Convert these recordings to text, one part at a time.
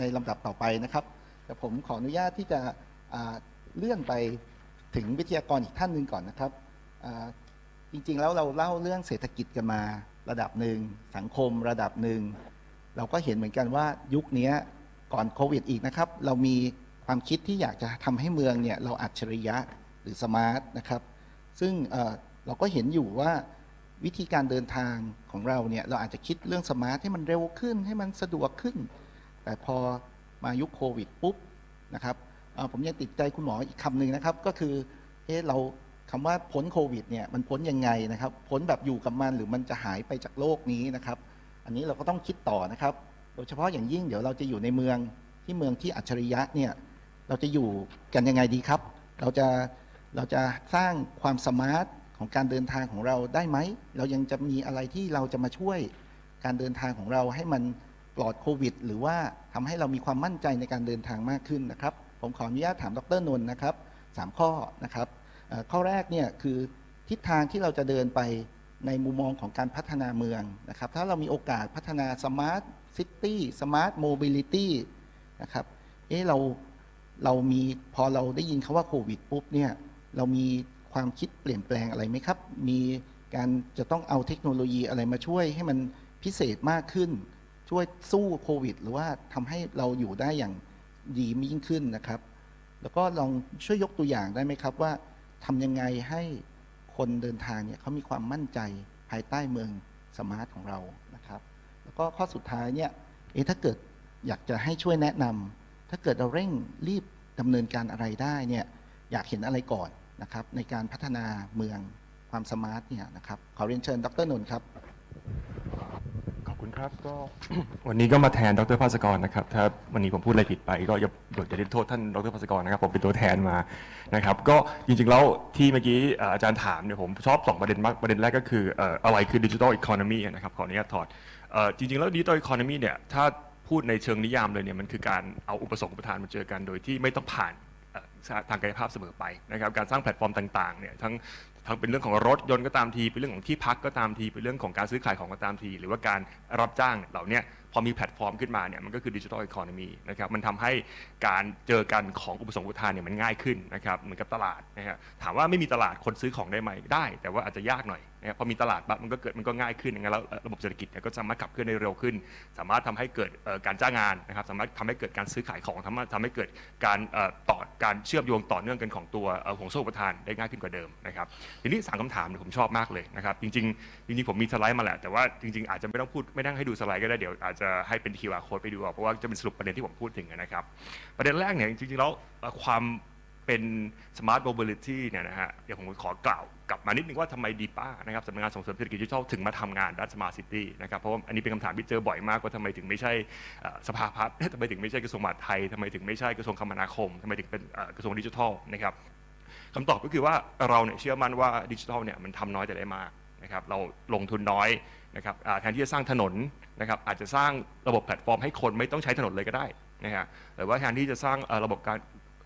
ในลำดับต่อไปนะครับ แต่ผมขออนุญาตที่จะเลื่อนไปถึงวิทยากรอีกท่านหนึ่งก่อนนะครับจริงๆแล้วเราเล่าเรื่องเศรษฐกิจกันมาระดับหนึ่งสังคมระดับหนึ่งเราก็เห็นเหมือนกันว่ายุคนี้ก่อนโควิดอีกนะครับ เรามีความคิดที่อยากจะทำให้เมืองเนี่ยเราอัจฉริยะหรือสมาร์ทนะครับ ซึ่งเราก็เห็นอยู่ว่าวิธีการเดินทางของเราเนี่ยเราอาจจะคิดเรื่องสมาร์ทให้มันเร็วขึ้นให้มันสะดวกขึ้น แต่พอมายุคโควิดปุ๊บนะครับผมยังติดใจคุณหมออีกคำหนึ่งนะครับ ก็คือเอ๊ะเราคำว่าพ้นโควิดเนี่ยมันพ้นยังไงนะครับพ้นแบบอยู่กับมันหรือมันจะหายไปจากโลกนี้นะครับ อันนี้เราก็ต้องคิดต่อนะครับ โดยเฉพาะอย่างยิ่งเดี๋ยวเราจะอยู่ในเมืองที่เมืองที่อัจฉริยะเนี่ยเราจะอยู่กันยังไงดีครับ เราจะเราจะสร้างความสมาร์ทของการเดินทางของเราได้ไหม เรายังจะมีอะไรที่เราจะมาช่วยการเดินทางของเราให้มัน ลอดโควิด หรือว่าทำให้เรามีความมั่นใจในการเดินทางมากขึ้นนะครับ ผมขออนุญาตถามดรนนท์นะครับสามข้อนะครับข้อแรกเนี่ยคือทิศทางที่เราจะเดินไปในมุมมองของการพัฒนาเมืองนะครับ ถ้าเรามีโอกาสพัฒนาสมาร์ทซิตี้สมาร์ทโมบิลิตี้นะครับเอ๊ะเราเรามีพอเราได้ยินคาว่าโควิดปุ๊บเนี่ยเรามีความคิดเปลี่ยนแปลงอะไรไหมครับ มีการจะต้องเอาเทคโนโลยีอะไรมาช่วยให้มันพิเศษมากขึ้น ช่วยสู้โควิด หรือว่าทำให้เราอยู่ได้อย่างดียิ่งขึ้นนะครับ แล้วก็ลองช่วยยกตัวอย่างได้ไหมครับว่าทำยังไงให้คนเดินทางเนี่ยเขามีความมั่นใจภายใต้เมืองสมาร์ทของเรานะครับ แล้วก็ข้อสุดท้ายเนี่ยเอ๊ะถ้าเกิดอยากจะให้ช่วยแนะนำถ้าเกิดเราเร่งรีบดำเนินการอะไรได้เนี่ยอยากเห็นอะไรก่อนนะครับในการพัฒนาเมืองความสมาร์ทเนี่ยนะครับขอเรียนเชิญดรนนท์ครับ ครับก็ วันนี้ก็มาแทนดรภาสกรนะครับถ้าวันนี้ผมพูดอะไรผิดไปก็อย่าอย่าอย่าได้โทษท่านดรภาสกรนะครับผมเป็นตัวแทนมานะครับก็จริงๆแล้วที่เมื่อกี้เอ่ออาจารย์ถามเนี่ยผมชอบสองประเด็นมากประเด็นแรกก็คือเอ่ออะไรคือดิจิทัลอีโคโนมีนะครับขออนุญาตถอดเอ่อจริงๆแล้วดิจิทัลอีโคโนมีเนี่ยถ้าพูดในเชิงนิยามเลยเนี่ยมันคือการเอาอุปสงค์อุปทานมาเจอกันโดยที่ไม่ต้องผ่าน เอ่อทางกายภาพเสมอไปนะครับการสร้างแพลตฟอร์มต่างๆเนี่ยทั้ง ทั้งเป็นเรื่องของรถยนต์ก็ตามทีเป็นเรื่องของที่พักก็ตามทีเป็นเรื่องของการซื้อขายของก็ตามที หรือว่าการรับจ้างเหล่าเนี้ย พอมีแพลตฟอร์มขึ้นมาเนี่ยมันก็คือดิจิทัลอีโคโนมีนะครับมันทำให้การเจอกันของอุปสงค์อุปทานเนี่ยมันง่ายขึ้นนะครับเหมือนกับตลาดนะฮะถามว่าไม่มีตลาดคนซื้อของได้ไหมได้ แต่ว่าอาจจะยากหน่อยนะพอมีตลาดปั๊บมันก็เกิดมันก็ง่ายขึ้นอย่างนั้นแล้วระบบเศรษฐกิจเนี่ยก็สามารถขับเคลื่อนได้เร็วขึ้น สามารถทำให้เกิดการจ้างงานนะครับสามารถทำให้เกิดการซื้อขายของทำให้ทำให้เกิดการต่อการเชื่อมโยงต่อเนื่องกันของตัวห่วงโซ่อุปทานได้ง่ายขึ้นกว่าเดิมนะครับทีนี้สามคำถามเนี่ยผมชอบมากเลยนะครับจริงๆจริงๆผมมีสไลด์มาแหละแต่ว่าจริงๆอาจจะไม่ต้องพูดไม่ต้องให้ดูสไลด์ก็ได้เดี๋ยวอาจจะให้เป็น QR code ไปดูเอาเพราะว่าจะเป็นสรุปประเด็นที่ผมพูดถึงนะครับ ประเด็นแรกเนี่ยจริงๆแล้วความเป็น smart mobility เนี่ยนะฮะเดี๋ยวผมขอกล่าวกลับมานิดนึงว่าทำไมดีป้านะครับสำนักงานส่งเสริมเศรษฐกิจดิจิทัลถึงมาทำงานด้าน smart city นะครับเพราะว่าอันนี้เป็นคำถามที่เจอบ่อยมากว่าทำไมถึงไม่ใช่สภาพัฒน์ทำไมถึงไม่ใช่กระทรวงมหาดไทยทำไมถึงไม่ใช่กระทรวงคมนาคมทำไมถึงเป็นกระทรวงดิจิทัลนะครับคำตอบก็คือว่าเราเนี่ยเชื่อมั่นว่าดิจิทัลเนี่ยมันทำน้อยแต่ได้มากนะครับเราลงทุนน้อย นะครับแทนที่จะสร้างถนนนะครับอาจจะสร้างระบบแพลตฟอร์มให้คนไม่ต้องใช้ถนนเลยก็ได้นะฮะหรือว่าแทนที่จะสร้างระบบการ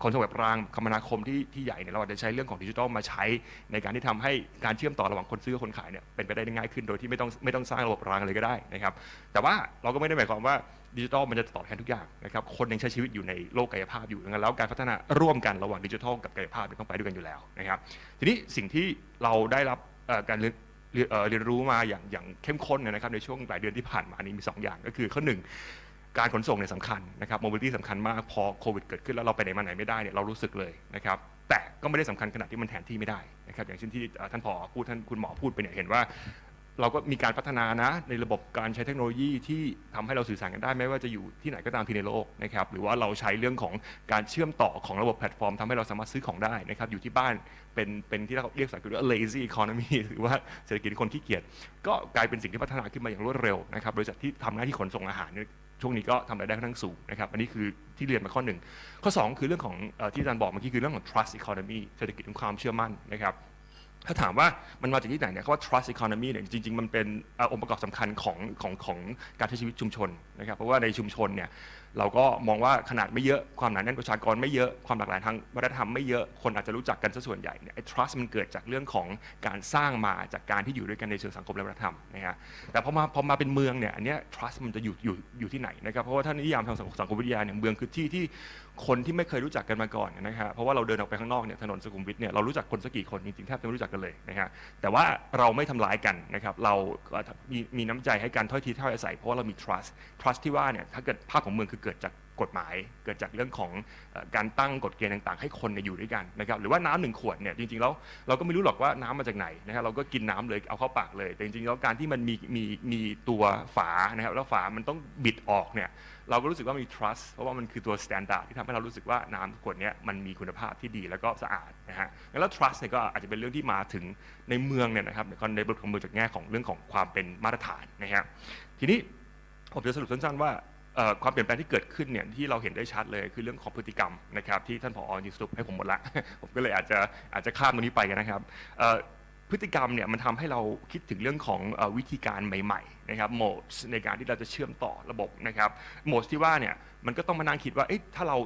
ขนส่งแบบรางคมนาคมที่ที่ใหญ่เนี่ยเราอาจจะใช้เรื่องของดิจิทัลมาใช้ในการที่ทำให้การเชื่อมต่อระหว่างคนซื้อกับคนขายเนี่ยเป็นไปได้ง่ายขึ้นโดยที่ไม่ต้องไม่ต้องสร้างระบบรางเลยก็ได้นะครับ แต่ว่าเราก็ไม่ได้หมายความว่าดิจิทัลมันจะตอบแทนทุกอย่างนะครับคนยังใช้ชีวิตอยู่ในโลกกายภาพอยู่ดังนั้นแล้วการพัฒนาร่วมกันระหว่างดิจิทัลกับกายภาพเนี่ยต้องไปด้วยกันอยู่แล้วนะครับ ทีนี้สิ่งที่เราได้รับการ เรียนรู้มาอย่างอย่างเข้มข้นนะครับในช่วงหลายเดือนที่ผ่านมานี้มี 2 อย่างก็คือข้อหนึ่งการขนส่งเนี่ยสำคัญนะครับโมบิลิตี้สำคัญมากพอโควิดเกิดขึ้นแล้วเราไปไหนมาไหนไม่ได้เนี่ยเรารู้สึกเลยนะครับแต่ก็ไม่ได้สำคัญขนาดที่มันแทนที่ไม่ได้นะครับอย่างเช่นที่ท่านผอพูดท่านคุณหมอพูดไปเนี่ยเห็นว่า เราก็มีการพัฒนานะ ในระบบการใช้เทคโนโลยีที่ทำให้เราสื่อสารกันได้ไม่ว่าจะอยู่ที่ไหนก็ตามที่ในโลกนะครับหรือว่าเราใช้เรื่องของการเชื่อมต่อของระบบแพลตฟอร์มทำให้เราสามารถซื้อของได้นะครับอยู่ที่บ้านเป็นเป็นที่เราเรียกภาษาอังกฤษว่า lazy economy หรือว่าเศรษฐกิจคนขี้เกียจก็กลายเป็นสิ่งที่พัฒนาขึ้นมาอย่างรวดเร็วนะครับบริษัทที่ทำหน้าที่ขนส่งอาหารช่วงนี้ก็ทำรายได้ค่อนข้างสูงนะครับอันนี้คือที่เรียนมาข้อหนึ่งข้อสองคือเรื่องของที่อาจารย์บอกเมื่อกี้คือเรื่องของ trust economy เศรษฐกิจของความเชื่อมั่นนะครับ ถ้าถามว่ามันมาจากที่ไหนเนี่ยเขาว่า trust economy เนี่ยจริงๆ มันเป็นเอ่อองค์ประกอบสำคัญของของของการใช้ชีวิตชุมชนนะครับเพราะว่าในชุมชนเนี่ยเราก็มองว่าขนาดไม่เยอะความหนาแน่นประชากรไม่เยอะความหลากหลายทางวัฒนธรรมไม่เยอะคนอาจจะรู้จักกันซะส่วนใหญ่เนี่ยไอ้ trust มันเกิดจากเรื่องของการสร้างมาจากการที่อยู่ด้วยกันในเชิงสังคมและวัฒนธรรมนะฮะแต่พอมาพอมาเป็นเมืองเนี่ยอันเนี้ย trust มันจะอยู่อยู่อยู่ที่ไหนนะครับเพราะว่าถ้านิยามทางสังคมวิทยาเนี่ยเมืองคือที่ที่คนที่ไม่เคยรู้จักกันมาก่อนนะครับเพราะว่าเราเดินออกไปข้างนอกเนี่ยถนนสุขุมวิทเนี่ยเรารู้จักคนสักกี่คนจริงๆแทบจะไม่รู้จักกันเลยนะฮะแต่ว่าเราไม่ทำร้ายกันนะครับเราก็มีมีน้ำใจให้การถ้อยทีถ้อยอาศัยเพราะว่าเรามี trust trust ที่ว่าเนี่ยถ้าเกิดภาพของเมืองคือเกิดจากกฎหมาย เกิดจากเรื่องของการตั้งกฎเกณฑ์ต่างๆ ให้คนอยู่ด้วยกันนะครับหรือว่าน้ำหนึ่งขวดเนี่ยจริงๆแล้วเราก็ไม่รู้หรอกว่าน้ำมาจากไหนนะครับเราก็กินน้ำเลยเอาเข้าปากเลย แต่จริงๆแล้วการที่มันมีมีมีตัวฝานะครับแล้วฝามันต้องบิดออกเนี่ยเราก็รู้สึกว่ามี trust เพราะว่ามันคือตัว standard ที่ทำให้เรารู้สึกว่าน้ำขวดเนี้ยมันมีคุณภาพที่ดีแล้วก็สะอาดนะฮะแล้ว trust เนี่ยก็อาจจะเป็นเรื่องที่มาถึงในเมืองเนี่ยนะครับในบทของเมืองจากแง่ของเรื่องของความเป็นมาตรฐานนะฮะทีนี้ ผมจะสรุปสั้นๆว่าความเปลี่ยนแปลงที่เกิดขึ้นเนี่ยที่เราเห็นได้ชัดเลยคือเรื่องของพฤติกรรมนะครับที่ท่านผอยิสรุปให้ผมหมดละ ผมก็เลยอาจจะอาจจะข้ามตรงนี้ไปกันนะครับพฤติกรรมเนี่ยมันทำให้เราคิดถึงเรื่องของอวิธีการใหม่ๆนะครับโหมดในการที่เราจะเชื่อมต่อระบบนะครับโหมดที่ว่าเนี่ยมันก็ต้องมานั่งคิดว่าถ้าเรา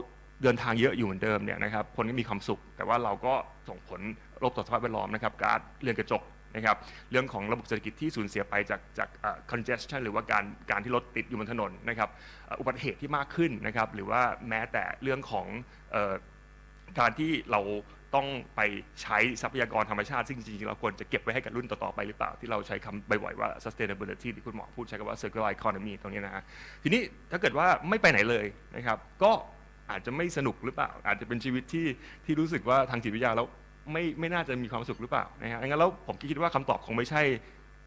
เดินทางเยอะอยู่เหมือนเดิมเนี่ยนะครับคนก็มีความสุข แต่ว่าเราก็ส่งผลลบต่อสภาพแวดล้อมนะครับการเรือนกระจก นะครับเรื่องของระบบเศรษฐกิจที่สูญเสียไปจากจาก congestion หรือว่าการการที่รถติดอยู่บนถนนนะครับอุบัติเหตุที่มากขึ้นนะครับหรือว่าแม้แต่เรื่องของออการที่เราต้องไปใช้ทรัพยากรธรรมชาติ ซึ่งจริงๆ เราควรจะเก็บไว้ให้กับรุ่นต่อ ๆ ไปหรือเปล่า ที่เราใช้คำบ่อยๆว่า sustainability ที่คุณหมอพูดใช้คำว่า circular economy ตรงนี้นะฮะทีนี้ถ้าเกิดว่าไม่ไปไหนเลยนะครับ ก็อาจจะไม่สนุกหรือเปล่า อาจจะเป็นชีวิตที่ที่รู้สึกว่าทางจิตวิทยาแล้ว ไม่ไม่น่าจะมีความสุขหรือเปล่านะฮะงั้นแล้วผมคิดว่าคำตอบคงไม่ใช่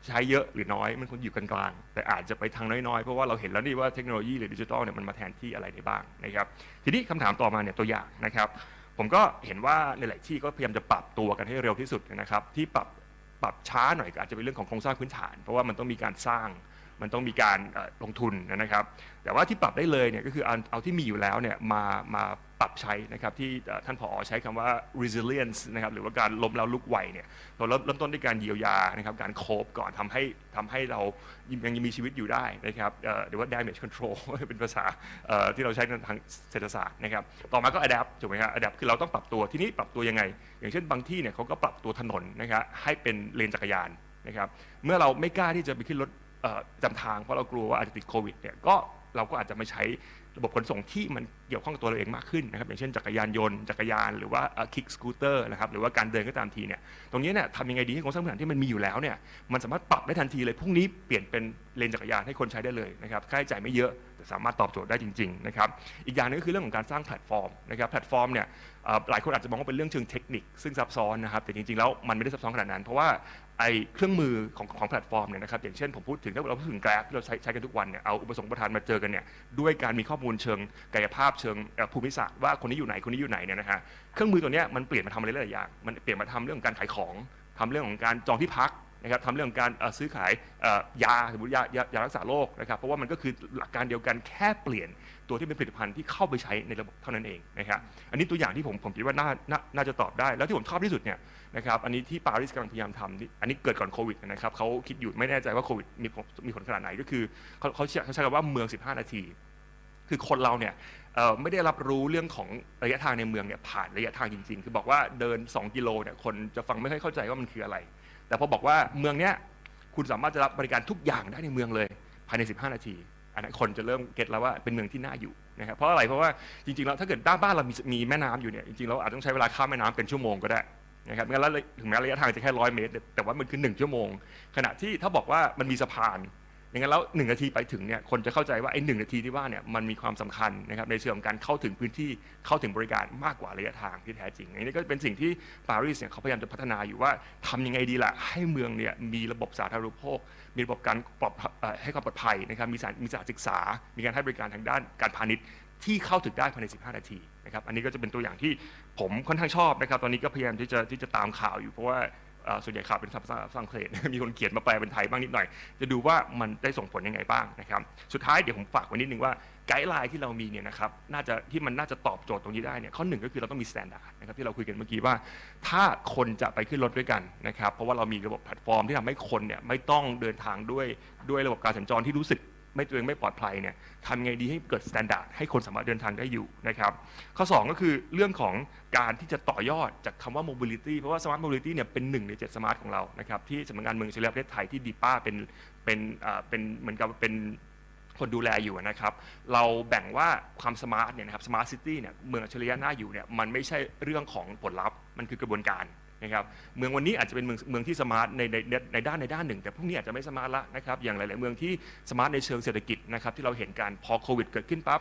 ใช้เยอะหรือน้อยมันคงอยู่กลางๆแต่อาจจะไปทางน้อยๆ เพราะว่าเราเห็นแล้วนี่ว่าเทคโนโลยีหรือดิจิทัลเนี่ยมันมาแทนที่อะไรได้บ้างนะครับ ทีนี้คำถามต่อมาเนี่ยตัวอย่างนะครับ ผมก็เห็นว่าในหลายที่ก็พยายามจะปรับตัวกันให้เร็วที่สุดนะครับ ที่ปรับปรับช้าหน่อยก็อาจจะเป็นเรื่องของโครงสร้างพื้นฐาน เพราะว่ามันต้องมีการสร้าง มันต้องมีการลงทุนนะครับ แต่ว่าที่ปรับได้เลยเนี่ยก็คือเอาเอาที่มีอยู่แล้วเนี่ยมามาปรับใช้นะครับที่ท่านผอใช้คำว่า resilience นะครับหรือว่าการล้มแล้วลุกไหวเนี่ยเราเริ่มต้นด้วยการเยียวยานะครับการโคบก่อนทำให้ทำให้เรายังยังมีชีวิตอยู่ได้นะครับเอ่อหรือว่า damage control เป็นภาษาที่เราใช้ทางเศรษฐศาสตร์นะครับต่อมาก็ adapt ถูกไหมครับ adapt คือเราต้องปรับตัวที่นี้ปรับตัวยังไง อย่างเช่นบางที่เนี่ยเขาก็ปรับตัวถนนนะครับให้เป็นเลนจักรยานนะครับเมื่อเราไม่กล้าที่จะไปขึ้นรถ จำทางเพราะเรากลัวว่าอาจจะติดโควิดเนี่ยก็เราก็อาจจะไม่ใช้ระบบขนส่งที่มันเกี่ยวข้องกับตัวเราเองมากขึ้นนะครับอย่างเช่นจักรยานยนต์จักรยานหรือว่าคิกสกูตเตอร์นะครับหรือว่าการเดินก็ตามทีเนี่ยตรงนี้เนี่ยทำยังไงดีให้โครงสร้างพื้นฐานที่มันมีอยู่แล้วเนี่ยมันสามารถปรับได้ทันทีเลยพรุ่งนี้เปลี่ยนเป็นเลนจักรยานให้คนใช้ได้เลยนะครับค่าใช้จ่ายไม่เยอะแต่สามารถตอบโจทย์ได้จริงๆนะครับอีกอย่างหนึงก็คือเรื่องของการสร้างแพลตฟอร์มนะครับแพลตฟอร์มเนี่ย หลายคนอาจจะมองว่าเป็นเรื่องเชิงเทคนิค ซึ่งซับซ้อนนะครับแต่จริงๆแล้วมันไม่ได้ซับซ้อนขนาดนั้น เพราะว่าไอ้เครื่องมือของของแพลตฟอร์มเนี่ยนะครับอย่างเช่นผมพูดถึงถ้าเราพูดถึง Grab ที่เราใช้ใช้กันทุกวันเนี่ยเอาอุปสงค์ประทานมาเจอกันเนี่ยด้วยการมีข้อมูลเชิงกายภาพเชิงภูมิศาสตร์ว่าคนนี้อยู่ไหนคนนี้อยู่ไหนเนี่ยนะฮะเครื่องมือตัวเนี้ยมันเปลี่ยนมาทำอะไรหลายอย่างมันเปลี่ยนมาทำเรื่องการขายของทำเรื่องของการจองที่พักนะครับทำเรื่องการซื้อขายยาสมมติยายายารักษาโรคนะครับเพราะว่ามันก็คือหลักการเดียวกันแค่เปลี่ยน ตัวที่เป็นผลิตภัณฑ์ที่เข้าไปใช้ในระบบเท่านั้นเองนะครับอันนี้ตัวอย่างที่ผมผมคิดว่าน่าน่าน่าจะตอบได้ แล้วที่ผมชอบที่สุดเนี่ยนะครับอันนี้ที่ปารีสกำลังพยายามทำนี่อันนี้เกิดก่อนโควิดนะครับเขาคิดอยู่ไม่แน่ใจว่าโควิดมีมีผลขนาดไหนก็คือเขาเขาใช้คำว่าเมือง 15 นาที คือคนเราเนี่ยไม่ได้รับรู้เรื่องของระยะทางในเมืองเนี่ยผ่านระยะทางจริง ๆ คือบอกว่าเดิน 2 กิโลเนี่ยคนจะฟังไม่ค่อยเข้าใจว่ามันคืออะไร แต่พอบอกว่าเมืองเนี้ยคุณสามารถจะรับบริการทุกอย่างได้ในเมืองเลย ภายใน 15 นาที อันนั้นคนจะเริ่มเก็ตแล้วว่าเป็นเมืองที่น่าอยู่นะครับเพราะอะไรเพราะว่าจริงๆแล้วถ้าเกิดด้านบ้านเรามีมีแม่น้ำอยู่เนี่ยจริงๆเราอาจจะต้องใช้เวลาข้ามแม่น้ำเป็นชั่วโมงก็ได้นะครับงั้นแล้วถึงแม้ระยะทางจะแค่ร้อยเมตร แต่ว่ามันคือหนึ่งชั่วโมง ขณะที่ถ้าบอกว่ามันมีสะพาน อย่างนั้นแล้วหนึ่งนาทีไปถึงเนี่ยคนจะเข้าใจว่าไอ้หนึ่งนาทีที่ว่าเนี่ยมันมีความสำคัญนะครับในเชิงของการเข้าถึงพื้นที่เข้าถึงบริการมากกว่าระยะทางที่แท้จริงอันนี้ก็เป็นสิ่งที่ปารีสเนี่ยเขาพยายามจะพัฒนาอยู่ว่าทำยังไงดีล่ะให้เมืองเนี่ยมีระบบสาธารณูปโภค มีระบบการปลอดให้ความปลอดภัยนะครับมีสานมีสานศึกษา มีการให้บริการทางด้านการพาณิชย์ที่เข้าถึงได้ภายใน 15 นาทีนะครับอันนี้ก็จะเป็นตัวอย่างที่ผมค่อนข้างชอบนะครับ ตอนนี้ก็พยายามที่จะที่จะตามข่าวอยู่เพราะว่า ส่วนใหญ่ข่าวเป็นภาษาฝรั่งเศสมีคนเขียนมาแปลเป็นไทยบ้างนิดหน่อย จะดูว่ามันได้ส่งผลยังไงบ้างนะครับ สุดท้ายเดี๋ยวผมฝากไว้นิดนึงว่าไกด์ไลน์ที่เรามีเนี่ยนะครับน่าจะที่มันน่าจะตอบโจทย์ตรงนี้ได้เนี่ยข้อหนึ่งก็คือเราต้องมี s แ a นดาร์ดนะครับที่เราคุยกันเมื่อกี้ว่า ถ้าคนจะไปขึ้นรถด้วยกันนะครับเพราะว่าเรามีระบบแพลตฟอร์มที่ทำให้คนเนี่ยไม่ต้องเดินทางด้วยด้วยระบบการสัญจรที่รู้สึก ไม่ตัวเองไม่ปลอดภัยเนี่ยทำไงดีให้เกิดมาตรฐานให้คนสามารถเดินทางได้อยู่นะครับข้อ 2 ก็คือเรื่องของการที่จะต่อยอดจากคำว่า mobility เพราะว่า smart mobility เนี่ยเป็นหนึ่งในเจ็ดสมาร์ทของเรานะครับที่สำนักงานเมืองเฉลียประเทศไทยที่ดีป้าเป็นเป็นอ่าเป็นเหมือนกับเป็นคนดูแลอยู่นะครับเราแบ่งว่าความสมาร์ทเนี่ยนะครับสมาร์ทซิตี้เนี่ยเมืองอัจฉริยะน่าอยู่เนี่ยมันไม่ใช่เรื่องของผลลัพธ์มันคือกระบวนการ นะครับเมืองวันนี้อาจจะเป็นเมืองเมืองที่สมาร์ทในในในด้านในด้านหนึ่ง แต่พวกนี้อาจจะไม่สมาร์ทละนะครับอย่างหลาย ๆ เมืองที่สมาร์ทในเชิงเศรษฐกิจนะครับที่เราเห็นการพอโควิดเกิดขึ้นปั๊บ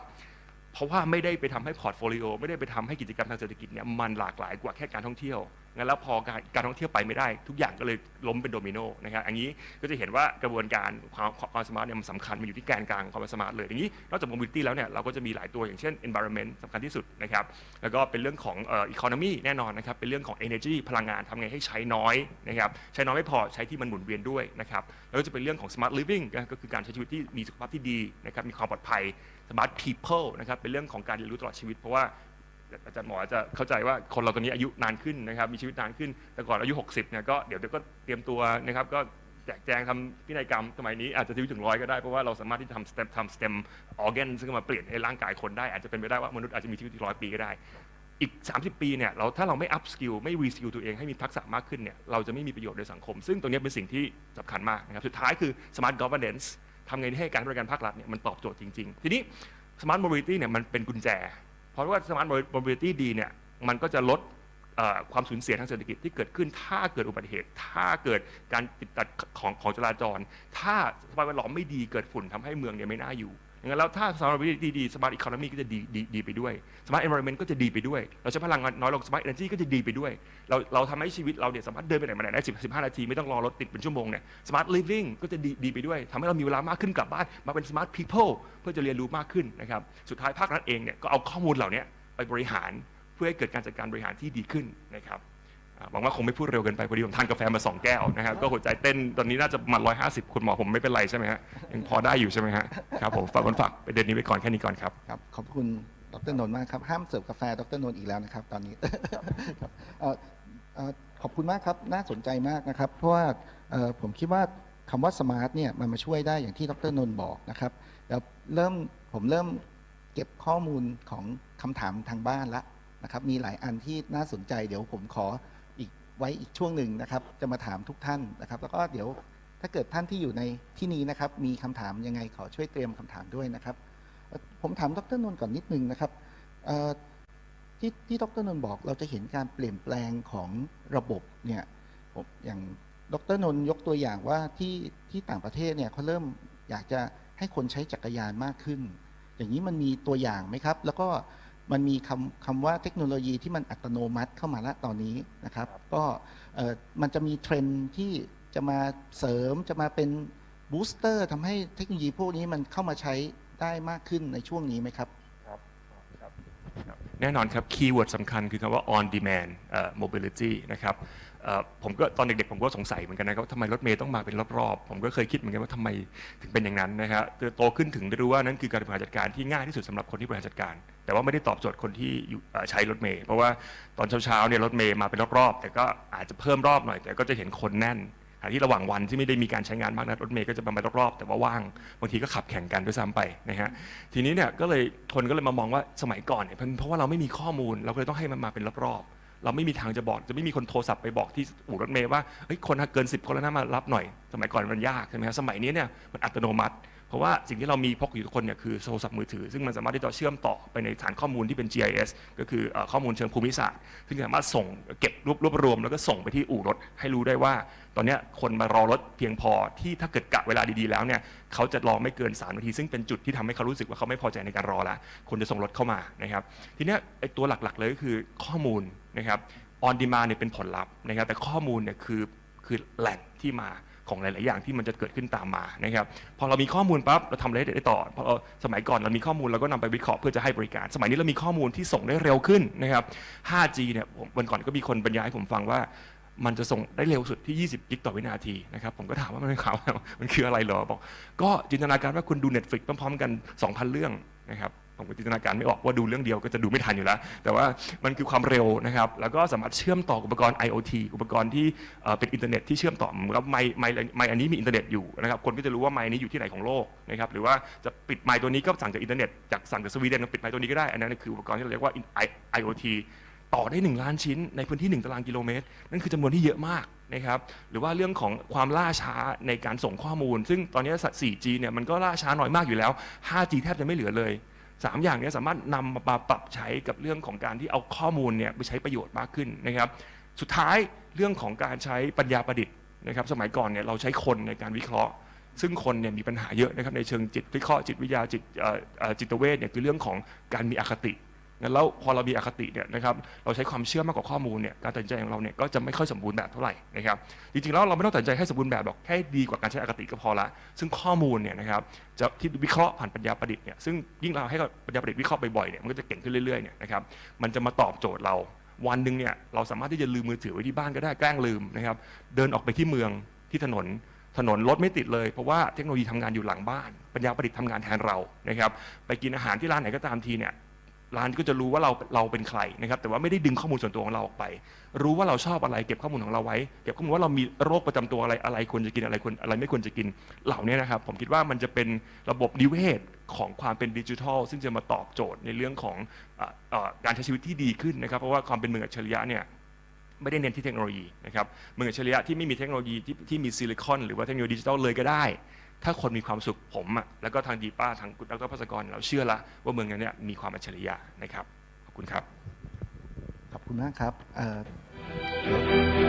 เพราะว่าไม่ได้ไปทำให้พอร์ตโฟลิโอไม่ได้ไปทำให้กิจกรรมทางเศรษฐกิจเนี่ยมันหลากหลายกว่าแค่การท่องเที่ยวงั้นแล้วพอการการท่องเที่ยวไปไม่ได้ ทุกอย่างก็เลยล้มเป็นโดมิโนนะครับอันนี้ก็จะเห็นว่ากระบวนการความความสมาร์ทเนี่ยมันสำคัญมันอยู่ที่แกนกลางของความสมาร์ทเลยอย่างนี้นอกจาก mobility แล้วเนี่ยเราก็จะมีหลายตัวอย่างเช่น environment สำคัญที่สุดนะครับแล้วก็เป็นเรื่องของเอ่อ economy แน่นอนนะครับเป็นเรื่องของ energy พลังงานทำไงให้ใช้น้อยนะครับใช้น้อยไม่พอใช้ที่มันหมุนเวียนด้วยนะครับแล้วก็จะเป็นเรื่องของ smart living นะก็คือการใช้ชีวิตที่มีสุขภาพที่ดีนะครับมีความปลอดภัย smart people นะครับเป็นเรื่องของการเรียนรู้ตลอดชีวิตเพราะว่า อาจารย์หมอจะเข้าใจว่าคนเราตอนนี้อายุนานขึ้นนะครับ มีชีวิตนานขึ้น แต่ก่อนอายุ 60เนี่ยก็เดี๋ยวเดี๋ยวก็เตรียมตัวนะครับก็แจกแจงทำพินัยกรรมสมัยนี้อาจจะชีวิตถึงร้อยก็ได้ เพราะว่าเราสามารถที่จะทำสเต็มทำสเต็มออแกนซึ่งมาเปลี่ยนให้ร่างกายคนได้ อาจจะเป็นไปได้ว่ามนุษย์อาจจะมีชีวิตถึงร้อยปีก็ได้ อีก 30 ปีเนี่ยเราถ้าเราไม่อัพสกิลไม่รีสกิลตัวเองให้มีทักษะมากขึ้นเนี่ยเราจะไม่มีประโยชน์ในสังคม ซึ่งตรงนี้เป็นสิ่งที่สำคัญมากนะครับสุดท้ายคือ smart governance ทำไงให้การบริการภาครัฐเนี่ยมันตอบโจทย์จริง ๆ ทีนี้ smart mobility เนี่ยมันเป็นกุญแจ เพราะว่า smart mobility ดีเนี่ยมันก็จะลดความสูญเสียทางเศรษฐกิจที่เกิดขึ้น ถ้าเกิดอุบัติเหตุ ถ้าเกิดการติดตัดของของจราจร ถ้าสภาพแวดล้อมไม่ดีเกิดฝุ่นทำให้เมืองเนี่ยไม่น่าอยู่ งั้นแล้วถ้า smart mobility ดี smart economy ก็จะดีดีดีไปด้วย smart environment ก็จะดีไปด้วย เราใช้พลังงานน้อยลง smart energy ก็จะดีไปด้วย เราเราทำให้ชีวิตเราเนี่ยสามารถเดินไปไหนมาไหนได้10 15นาทีไม่ต้องรอรถติดเป็นชั่วโมงเนี่ย smart living ก็จะดีดีไปด้วยทำให้เรามีเวลามากขึ้นกลับบ้านมาเป็น smart people เพื่อจะเรียนรู้มากขึ้นนะครับสุดท้ายภาครัฐเองเนี่ยก็เอาข้อมูลเหล่านี้ไปบริหารเพื่อให้เกิดการจัดการบริหารที่ดีขึ้นนะครับ หวังว่าคงไม่พูดเร็วเกินไปพอดีผมทานกาแฟมาสองแก้วนะครับก็หัวใจเต้นตอนนี้น่าจะมาร้อยห้าสิบคุณหมอผมไม่เป็นไรใช่ไหมฮะยังพอได้อยู่ใช่ไหมฮะครับผมฝากวันฝากประเด็นนี้ไว้ก่อนแค่นี้ก่อนครับครับขอบคุณดรนนท์มากครับ ห้ามเสิร์ฟกาแฟดรนนท์อีกแล้วนะครับตอนนี้ครับเอ่อเอ่อขอบคุณมากครับน่าสนใจมากนะครับ เพราะว่าเอ่อผมคิดว่าคำว่าสมาร์ทเนี่ยมันมาช่วยได้อย่างที่ดรนนท์บอกนะครับแล้วเริ่มผมเริ่มเก็บข้อมูลของคำถามทางบ้านละนะครับมีหลายอันที่น่าสนใจเดี๋ยวผมขอ ไว้อีกช่วงหนึ่งนะครับ จะมาถามทุกท่านนะครับ แล้วก็เดี๋ยวถ้าเกิดท่านที่อยู่ในที่นี้นะครับ มีคำถามยังไงขอช่วยเตรียมคำถามด้วยนะครับ ผมถามดรนนท์ก่อนนิดนึงนะครับที่ที่ดรนนท์บอกเราจะเห็นการเปลี่ยนแปลงของระบบเนี่ยผมอย่างดรนนท์ยกตัวอย่างว่าที่ที่ต่างประเทศเนี่ยเขาเริ่มอยากจะให้คนใช้จักรยานมากขึ้น อย่างนี้มันมีตัวอย่างไหมครับ แล้วก็ มันมีคำคำว่าเทคโนโลยีที่มันอัตโนมัติเข้ามาแล้วตอนนี้นะครับ ก็เอ่อมันจะมีเทรนด์ที่จะมาเสริมจะมาเป็นบูสเตอร์ทำให้เทคโนโลยีพวกนี้มันเข้ามาใช้ได้มากขึ้นในช่วงนี้ไหมครับแน่นอนครับ คีย์เวิร์ดสำคัญคือคำว่า on demand เอ่อ mobility นะครับเอ่อ ผมก็ตอนเด็กๆผมก็สงสัยเหมือนกันนะครับว่าทำไมรถเมย์ต้องมาเป็นรอบๆผมก็เคยคิดเหมือนกันว่าทำไมถึงเป็นอย่างนั้นนะครับโตขึ้นถึงได้รู้ว่านั่นคือการบริหารจัดการที่ง่ายที่สุดสำหรับคนที่บริหารจัดการ แต่ว่าไม่ได้ตอบโจทย์คนที่ใช้รถเมย์เพราะว่าตอนเช้าๆเนี่ยรถเมย์มาเป็นรอบๆแต่ก็อาจจะเพิ่มรอบหน่อย แต่ก็จะเห็นคนแน่นขณะที่ระหว่างวันที่ไม่ได้มีการใช้งานมากนักรถเมย์ก็จะมาเป็นรอบๆแต่ว่าว่างบางทีก็ขับแข่งกันด้วยซ้ำไปนะฮะทีนี้เนี่ยก็เลยคนก็เลยมามองว่าสมัยก่อนเนี่ยเพราะว่าเราไม่มีข้อมูลเราก็เลยต้องให้มันมาเป็นรอบๆ เราไม่มีทางจะบอก จะไม่มีคนโทรศัพท์ไปบอกที่อู่รถเมย์ว่าเฮ้ยคนเกิน 10 คนแล้วนะมารับหน่อย สมัยก่อนมันยากใช่ไหมครับสมัยนี้เนี่ยมันอัตโนมัติ เพราะว่าสิ่งที่เรามีพกอยู่ทุกคนเนี่ยคือโทรศัพท์มือถือ ซึ่งมันสามารถที่จะเชื่อมต่อไปในฐานข้อมูลที่เป็น GIS ก็คือข้อมูลเชิงภูมิศาสตร์ ซึ่งสามารถส่งเก็บรวบรวบรวม แล้วก็ส่งไปที่อู่รถให้รู้ได้ว่า ตอนนี้คนมารอรถเพียงพอที่ถ้าเกิดกะเวลาดีๆแล้วเนี่ยเขาจะรอไม่เกิน3นาที ซึ่งเป็นจุดที่ทำให้เขารู้สึกว่าเขาไม่พอใจในการรอละคนจะส่งรถเข้ามานะครับทีนี้ไอ้ตัวหลักๆเลยก็คือข้อมูล นะครับ on demand เนี่ยเป็นผลลัพธ์นะครับแต่ข้อมูลเนี่ยคือคือแหล่งที่มาของหลาย ๆ อย่างที่มันจะเกิดขึ้นตามมานะครับพอเรามีข้อมูลปั๊บเราทำอะไรได้ต่อพอเราสมัยก่อนเรามีข้อมูลเราก็นำไปวิเคราะห์เพื่อจะให้บริการ สมัยนี้เรามีข้อมูลที่ส่งได้เร็วขึ้นนะครับ 5G เนี่ยวันก่อนก็มีคนบรรยายให้ผมฟังว่ามันจะส่งได้เร็วสุดที่ 20 กิกต่อวินาทีนะครับผมก็ถามว่ามันเป็นข่าวมันคืออะไรหรอบอก ก็จินตนาการว่าคุณดู Netflix พร้อม ๆ กัน 2,000 เรื่องนะครับ ผมก็จินตนาการไม่ออกว่าดูเรื่องเดียวก็จะดูไม่ทันอยู่แล้ว แต่ว่ามันคือความเร็วนะครับ แล้วก็สามารถเชื่อมต่ออุปกรณ์ IoT อุปกรณ์ที่เป็นอินเทอร์เน็ตที่เชื่อมต่อเหมือนกับไมค์ไมไมอันนี้มีอินเทอร์เน็ตอยู่นะครับ คนก็จะรู้ว่าไมค์นี้อยู่ที่ไหนของโลกนะครับ หรือว่าจะปิดไมค์ตัวนี้ก็สั่งจากอินเทอร์เน็ต จากสั่งจากสวีเดนปิดไมค์ตัวนี้ก็ได้ อันนั้นคืออุปกรณ์ที่เราเรียกว่า IoT ต่อได้ 1 ล้านชิ้นในพื้นที่ 1 ตารางกิโลเมตร นั่นคือจำนวนที่เยอะมากนะครับหรือว่าเรื่องของความล่าช้าในการส่งข้อมูล ซึ่งตอนนี้ 4G เนี่ยมันก็ล่าช้าน้อยมากอยู่แล้ว 5G แทบจะไม่เหลือเลย สามอย่างนี้สามารถนำมาปรับใช้กับเรื่องของการที่เอาข้อมูลเนี่ยไปใช้ประโยชน์มากขึ้นนะครับ สุดท้ายเรื่องของการใช้ปัญญาประดิษฐ์นะครับ สมัยก่อนเนี่ยเราใช้คนในการวิเคราะห์ ซึ่งคนเนี่ยมีปัญหาเยอะนะครับในเชิงจิตวิเคราะห์จิตวิทยาจิตจิตเวชเนี่ยคือเรื่องของการมีอคติ งั้นแล้วพอเรามีอคติเนี่ยนะครับเราใช้ความเชื่อมากกว่าข้อมูลเนี่ยการตัดสินใจของเราเนี่ยก็จะไม่ค่อยสมบูรณ์แบบเท่าไหร่นะครับจริงๆแล้วเราไม่ต้องตัดสินใจให้สมบูรณ์แบบหรอกแค่ดีกว่าการใช้อคติก็พอละ ซึ่งข้อมูลเนี่ยนะครับจะที่วิเคราะห์ผ่านปัญญาประดิษฐ์เนี่ยซึ่งยิ่งเราให้ปัญญาประดิษฐ์วิเคราะห์บ่อยๆเนี่ยมันก็จะเก่งขึ้นเรื่อยๆเนี่ยนะครับมันจะมาตอบโจทย์เราวันหนึ่งเนี่ยเราสามารถที่จะลืมมือถือไว้ที่บ้านก็ได้แกล้งลืมนะครับเดินออกไปที่เมืองที่ถนนถนนรถไม่ติดเลยเพราะว่าเทคโนโลยีทำงานอยู่หลังบ้าน ปัญญาประดิษฐ์ทำงานแทนเรานะครับไปกินอาหารที่ร้านไหนก็ตามทีเนี่ย ร้านก็จะรู้ว่าเราเราเป็นใครนะครับแต่ว่าไม่ได้ดึงข้อมูลส่วนตัวของเราออกไป รู้ว่าเราชอบอะไรเก็บข้อมูลของเราไว้ เก็บข้อมูลว่าเรามีโรคประจำตัวอะไรอะไรควรจะกินอะไรควรอะไรไม่ควรจะกินเหล่านี้นะครับ ผมคิดว่ามันจะเป็นระบบนิเวศของความเป็นดิจิทัล ซึ่งจะมาตอบโจทย์ในเรื่องของออการใช้ชีวิตที่ดีขึ้นนะครับ เพราะว่าความเป็นเมืองอัจฉริยะเนี่ยไม่ได้เน้นที่เทคโนโลยีนะครับเมืองอัจฉริยะที่ไม่มีเทคโนโลยีที่ที่มีซิลิคอนหรือว่าเทคโนโลยีดิจิทัลเลยก็ได้ ถ้าคนมีความสุขผมอะแล้วก็ทางดีป้าทางคุณดรพัศกรเราเชื่อละว่าเมืองนั้นเนี่ยมีความอัจฉริยะนะครับ ขอบคุณครับ ขอบคุณมากครับ